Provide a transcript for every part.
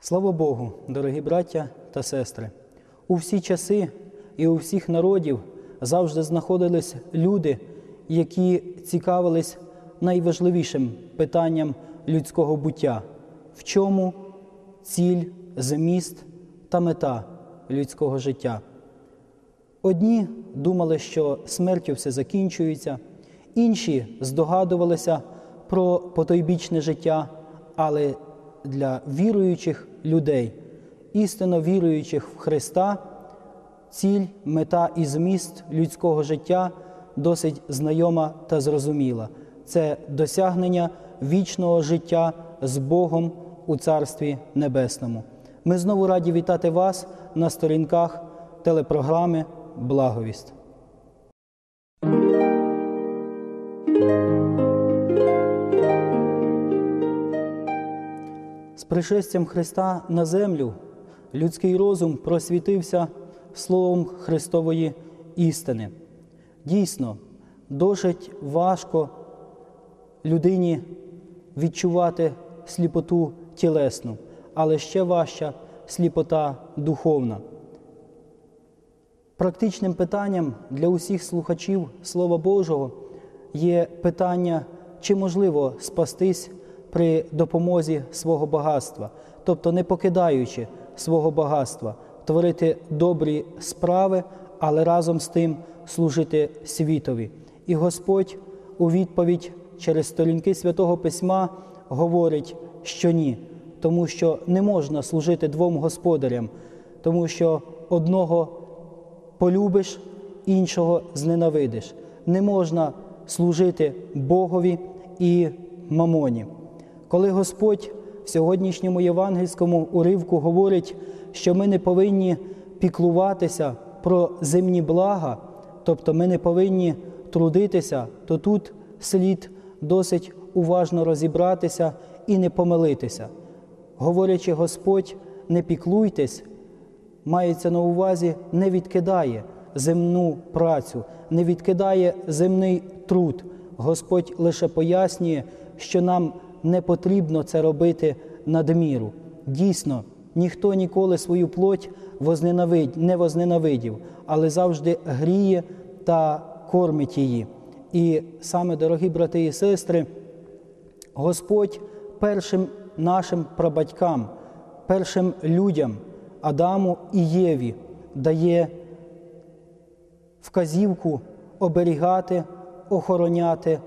Слава Богу, дорогі браття та сестри! У всі часи і у всіх народів завжди знаходились люди, які цікавились найважливішим питанням людського буття, в чому ціль, зміст та мета людського життя. Одні думали, що смертю все закінчується, інші здогадувалися про потойбічне життя, але для віруючих людей, істинно віруючих в Христа, ціль, мета і зміст людського життя досить знайома та зрозуміла. Це досягнення вічного життя з Богом у Царстві Небесному. Ми знову раді вітати вас на сторінках телепрограми Благовість. З пришестям Христа на землю людський розум просвітився словом Христової істини. Дійсно, досить важко людині відчувати сліпоту тілесну, але ще важча сліпота духовна. Практичним питанням для усіх слухачів Слова Божого є питання, чи можливо спастись при допомозі свого багатства, тобто не покидаючи свого багатства, творити добрі справи, але разом з тим служити світові. І Господь у відповідь через сторінки святого Письма говорить, що ні, тому що не можна служити двом господарям, тому що одного полюбиш, іншого зненавидиш. Не можна служити Богові і мамоні. Коли Господь в сьогоднішньому євангельському уривку говорить, що ми не повинні піклуватися про земні блага, тобто ми не повинні трудитися, то тут слід досить уважно розібратися і не помилитися. Говорячи Господь, не піклуйтесь, мається на увазі, не відкидає земну працю, не відкидає земний труд. Господь лише пояснює, що нам не потрібно це робити надміру. Дійсно, ніхто ніколи свою плоть не возненавидів, але завжди гріє та кормить її. І саме, дорогі брати і сестри, Господь першим нашим прабатькам, першим людям, Адаму і Єві, дає вказівку оберігати, охороняти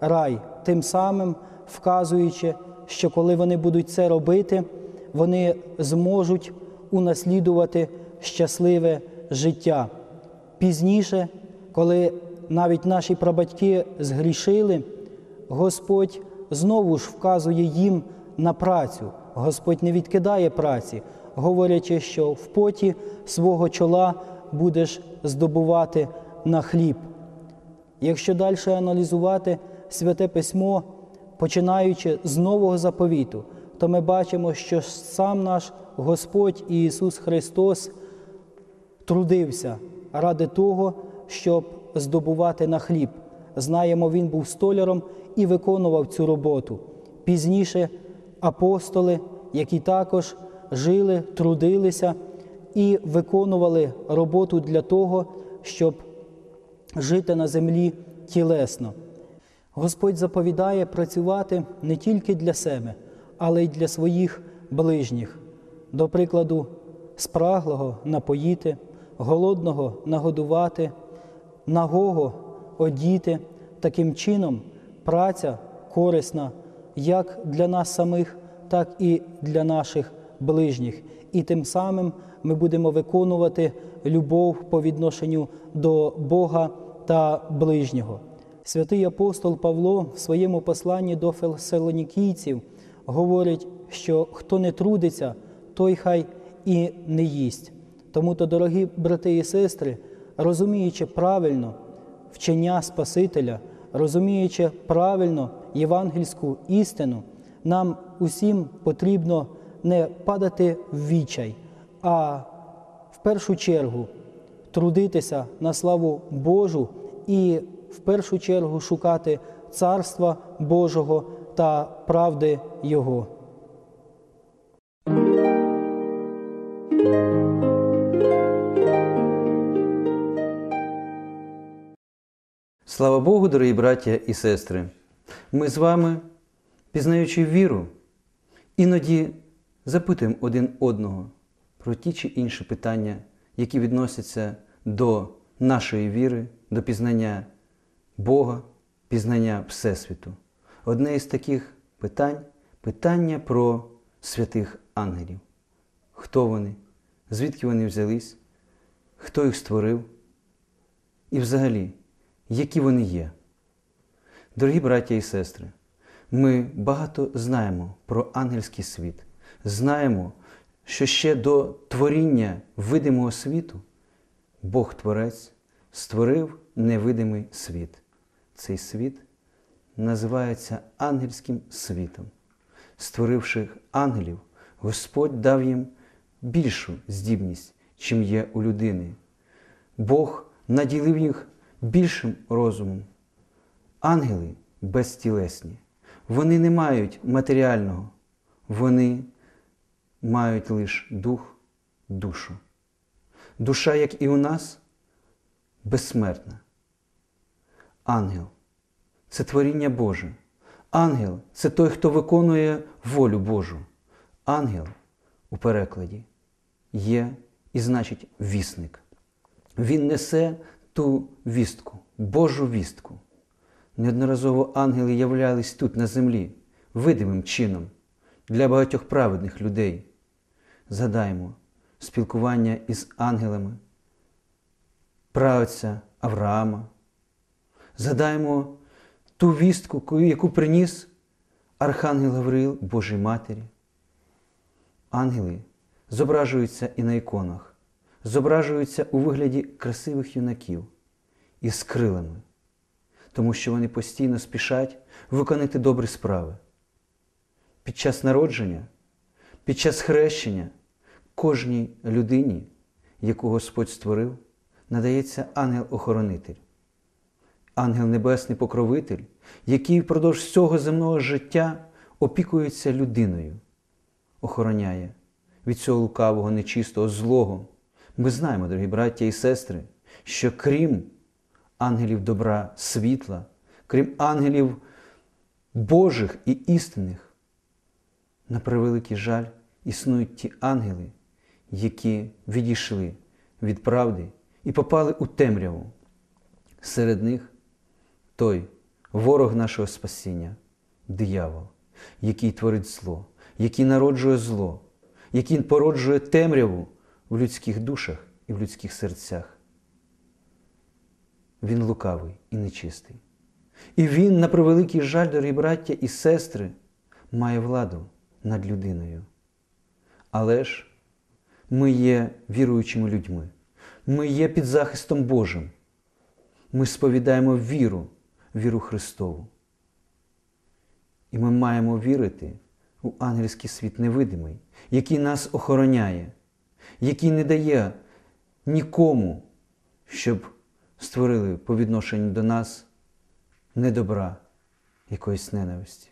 рай, тим самим вказуючи, що коли вони будуть це робити, вони зможуть унаслідувати щасливе життя. Пізніше, коли навіть наші прабатьки згрішили, Господь знову ж вказує їм на працю. Господь не відкидає праці, говорячи, що в поті свого чола будеш здобувати на хліб. Якщо далі аналізувати святе письмо, починаючи з Нового заповіту, то ми бачимо, що сам наш Господь Ісус Христос трудився ради того, щоб здобувати на хліб. Знаємо, Він був столяром і виконував цю роботу. Пізніше апостоли, які також жили, трудилися і виконували роботу для того, щоб жити на землі тілесно. Господь заповідає працювати не тільки для себе, але й для своїх ближніх. До прикладу, спраглого напоїти, голодного нагодувати, нагого одіти. Таким чином, праця корисна як для нас самих, так і для наших ближніх. І тим самим ми будемо виконувати любов по відношенню до Бога та ближнього. Святий апостол Павло в своєму посланні до фессалонікійців говорить, що хто не трудиться, той хай і не їсть. Тому то, дорогі брати і сестри, розуміючи правильно вчення Спасителя, розуміючи правильно євангельську істину, нам усім потрібно не падати в вічай, а в першу чергу трудитися на славу Божу і в першу чергу шукати Царства Божого та правди Його. Слава Богу, дорогі браття і сестри! Ми з вами, пізнаючи віру, іноді запитуємо один одного про ті чи інші питання, які відносяться до нашої віри, до пізнання Бога, пізнання Всесвіту. Одне із таких питань питання про святих ангелів. Хто вони? Звідки вони взялись? Хто їх створив? І взагалі, які вони є. Дорогі браття і сестри, ми багато знаємо про ангельський світ, знаємо, що ще до творіння видимого світу Бог Творець створив невидимий світ. Цей світ називається ангельським світом. Створивши ангелів, Господь дав їм більшу здібність, чим є у людини. Бог наділив їх більшим розумом. Ангели безтілесні. Вони не мають матеріального, вони мають лише дух, душу. Душа, як і у нас, безсмертна. Ангел це творіння Боже. Ангел це той, хто виконує волю Божу. Ангел у перекладі є і значить вісник. Він несе ту вістку, Божу вістку. Неодноразово ангели являлись тут, на землі, видимим чином для багатьох праведних людей. Згадаймо спілкування із ангелами, правця Авраама. Згадаємо ту вістку, яку приніс Архангел Гавриїл Божій Матері. Ангели зображуються і на іконах, зображуються у вигляді красивих юнаків із крилами, тому що вони постійно спішать виконати добрі справи. Під час народження, під час хрещення кожній людині, яку Господь створив, надається ангел-охоронитель, ангел небесний покровитель, який впродовж всього земного життя опікується людиною, охороняє від цього лукавого, нечистого, злого. Ми знаємо, дорогі браття і сестри, що крім ангелів добра, світла, крім ангелів Божих і істинних, на превеликий жаль, існують ті ангели, які відійшли від правди і попали у темряву. Серед них той ворог нашого спасіння, диявол, який творить зло, який народжує зло, який породжує темряву в людських душах і в людських серцях. Він лукавий і нечистий. І він, на превеликий жаль, дорогі браття і сестри, має владу над людиною. Але ж ми є віруючими людьми, ми є під захистом Божим. Ми сповідаємо віру, віру Христову. І ми маємо вірити у ангельський світ невидимий, який нас охороняє, який не дає нікому, щоб створили по відношенню до нас недобра, якоїсь ненависті.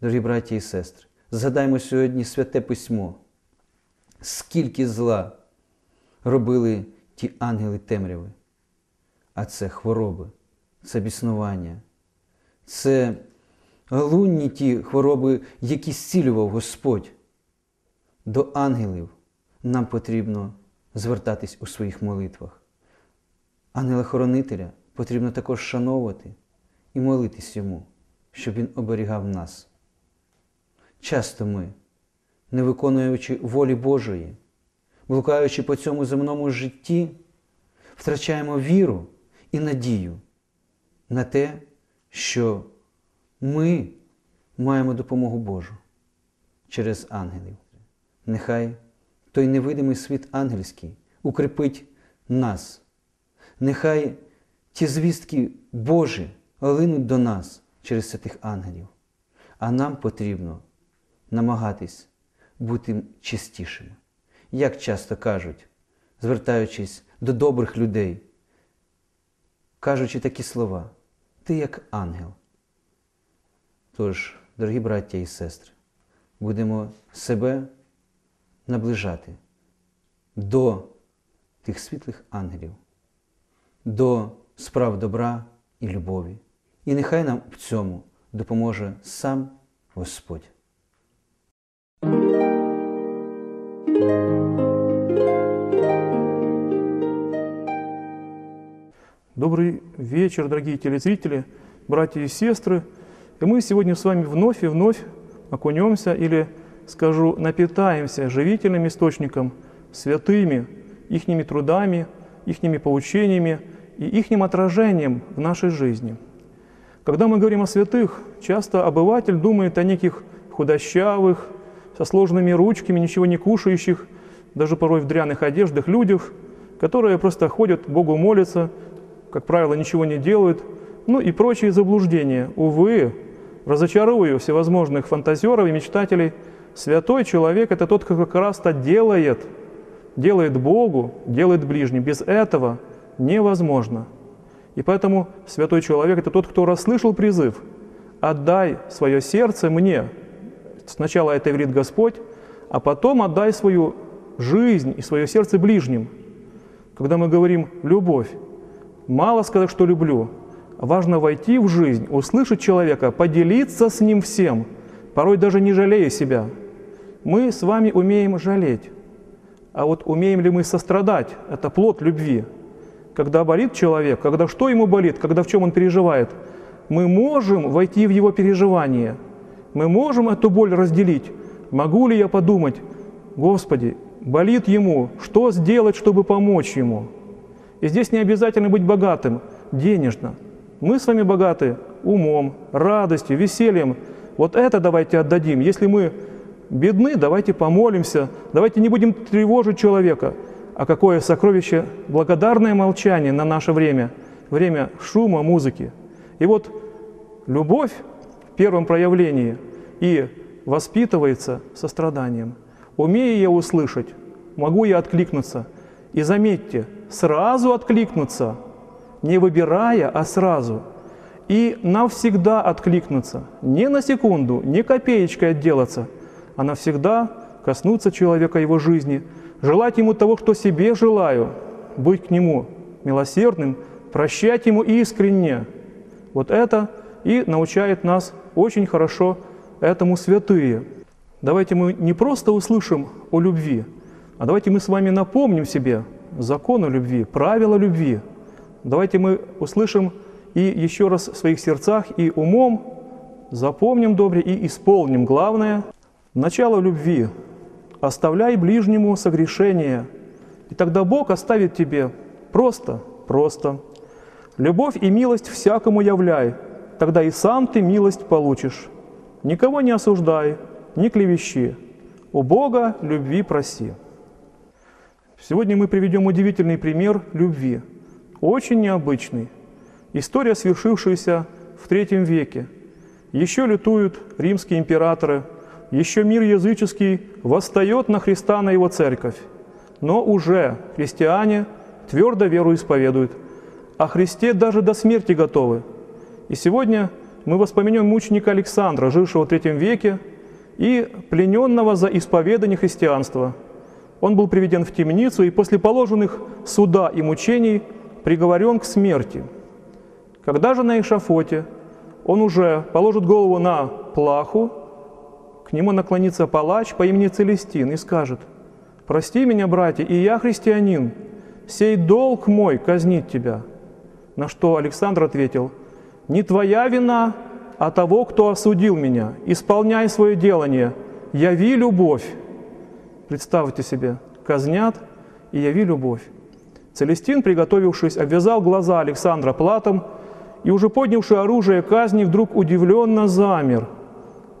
Дорогі браті і сестри, згадаймо сьогодні святе письмо, скільки зла робили ті ангели темряви, а це хвороби, це біснування, це глунні ті хвороби, які зцілював Господь. До ангелів нам потрібно звертатись у своїх молитвах. Ангела-хоронителя потрібно також шановувати і молитись йому, щоб він оберігав нас. Часто ми, не виконуючи волі Божої, блукаючи по цьому земному житті, втрачаємо віру і надію на те, що ми маємо допомогу Божу через ангелів. Нехай той невидимий світ ангельський укріпить нас. Нехай ті звістки Божі линуть до нас через святих ангелів, а нам потрібно намагатись бути чистішими. Як часто кажуть, звертаючись до добрих людей, кажучи такі слова, ти як ангел. Тож, дорогі браття і сестри, будемо себе наближати до тих світлих ангелів, до справ добра і любові. І нехай нам в цьому допоможе сам Господь. Добрый вечер, дорогие телезрители, братья и сестры. И мы сегодня с вами вновь и вновь окунемся или, скажу, напитаемся живительным источником, святыми, ихними трудами, ихними поучениями и ихним отражением в нашей жизни. Когда мы говорим о святых, часто обыватель думает о неких худощавых, со сложными ручками, ничего не кушающих, даже порой в дряных одеждах людях, которые просто ходят, Богу молятся, как правило, ничего не делают, ну и прочие заблуждения. Увы, разочарую всевозможных фантазеров и мечтателей, святой человек – это тот, кто как раз-то делает, делает Богу, делает ближним. Без этого невозможно. И поэтому святой человек – это тот, кто расслышал призыв «Отдай свое сердце мне». Сначала это говорит Господь, а потом отдай свою жизнь и свое сердце ближним. Когда мы говорим «любовь», Мало сказать, что люблю. Важно войти в жизнь, услышать человека, поделиться с ним всем, порой даже не жалея себя. Мы с вами умеем жалеть. А вот умеем ли мы сострадать? Это плод любви. Когда болит человек, когда что ему болит, когда в чем он переживает, мы можем войти в его переживание. Мы можем эту боль разделить. Могу ли я подумать, Господи, болит ему, что сделать, чтобы помочь ему? И здесь не обязательно быть богатым денежно. Мы с вами богаты умом, радостью, весельем. Вот это давайте отдадим. Если мы бедны, давайте помолимся, давайте не будем тревожить человека. А какое сокровище благодарное молчание на наше время, время шума, музыки. И вот любовь первом проявлении и воспитывается состраданием. Умею я услышать, могу я откликнуться. И заметьте, сразу откликнуться, не выбирая, а сразу. И навсегда откликнуться, не на секунду, не копеечкой отделаться, а навсегда коснуться человека его жизни, желать ему того, что себе желаю, быть к нему милосердным, прощать ему искренне. Вот это и научает нас очень хорошо этому святые. Давайте мы не просто услышим о любви, а давайте мы с вами напомним себе закону любви, правила любви. Давайте мы услышим и еще раз в своих сердцах и умом запомним добре и исполним. Главное – начало любви. Оставляй ближнему согрешение, и тогда Бог оставит тебе просто, просто. Любовь и милость всякому являй, тогда и сам ты милость получишь. Никого не осуждай, не клевещи. У Бога любви проси. Сегодня мы приведем удивительный пример любви, очень необычный. История, свершившаяся в третьем веке. Еще лютуют римские императоры, еще мир языческий восстает на Христа, на его церковь. Но уже христиане твердо веру исповедуют, о Христе даже до смерти готовы. И сегодня мы воспомянем мученика Александра, жившего в третьем веке, и плененного за исповедание христианства – он был приведен в темницу и после положенных суда и мучений приговорен к смерти. Когда же на эшафоте он уже положит голову на плаху, к нему наклонится палач по имени Целестин и скажет, «Прости меня, братья, и я христианин, сей долг мой казнить тебя». На что Александр ответил, «Не твоя вина, а того, кто осудил меня. Исполняй свое делание, яви любовь, Представьте себе, казнят и яви любовь. Целестин, приготовившись, обвязал глаза Александра платом и, уже поднявший оружие казни, вдруг удивленно замер.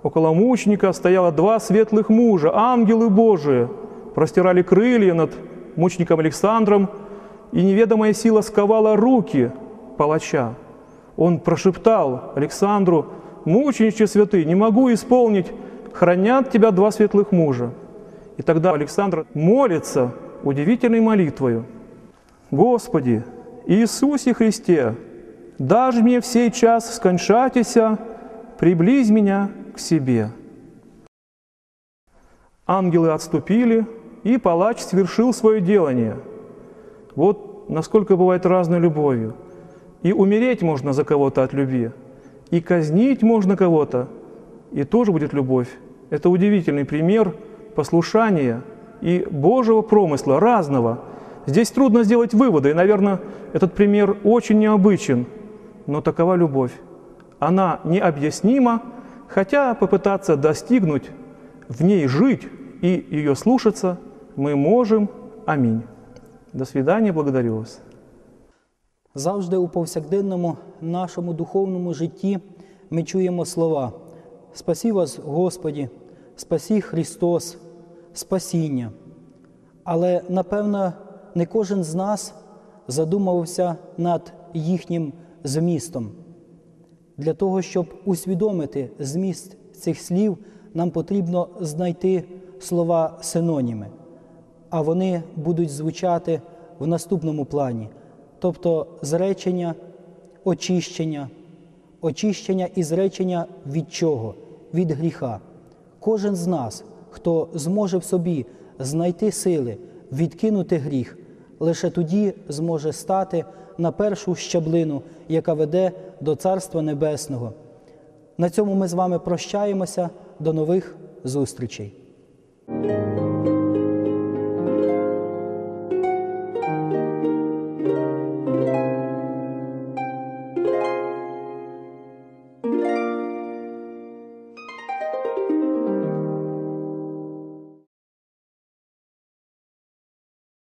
Около мученика стояло два светлых мужа, ангелы Божии, простирали крылья над мучеником Александром, и неведомая сила сковала руки палача. Он прошептал Александру, «Мучениче святый, не могу исполнить, хранят тебя два светлых мужа». И тогда Александр молится удивительной молитвою. «Господи, Иисусе Христе, Даж мне в сей час скончатися, приблизь меня к себе. Ангелы отступили, и палач свершил свое делание. Вот насколько бывает разной любовью. И умереть можно за кого-то от любви, и казнить можно кого-то, и тоже будет любовь. Это удивительный пример послушания и Божьего промысла, разного. Здесь трудно сделать выводы, и, наверное, этот пример очень необычен, но такова любовь. Она необъяснима, хотя попытаться достигнуть, в ней жить и ее слушаться мы можем. Аминь. До свидания, благодарю вас. Завжди у повсякденному нашому духовному житті ми чуємо слова Спасі вас, Господі, спасі Христос, спасіння. Але, напевно, не кожен з нас задумувався над їхнім змістом. Для того, щоб усвідомити зміст цих слів, нам потрібно знайти слова синоніми, а вони будуть звучати в наступному плані, тобто зречення, очищення, очищення і зречення від чого? Від гріха. Кожен з нас, хто зможе в собі знайти сили, відкинути гріх, лише тоді зможе стати на першу щаблину, яка веде до Царства Небесного. На цьому ми з вами прощаємося. До нових зустрічей.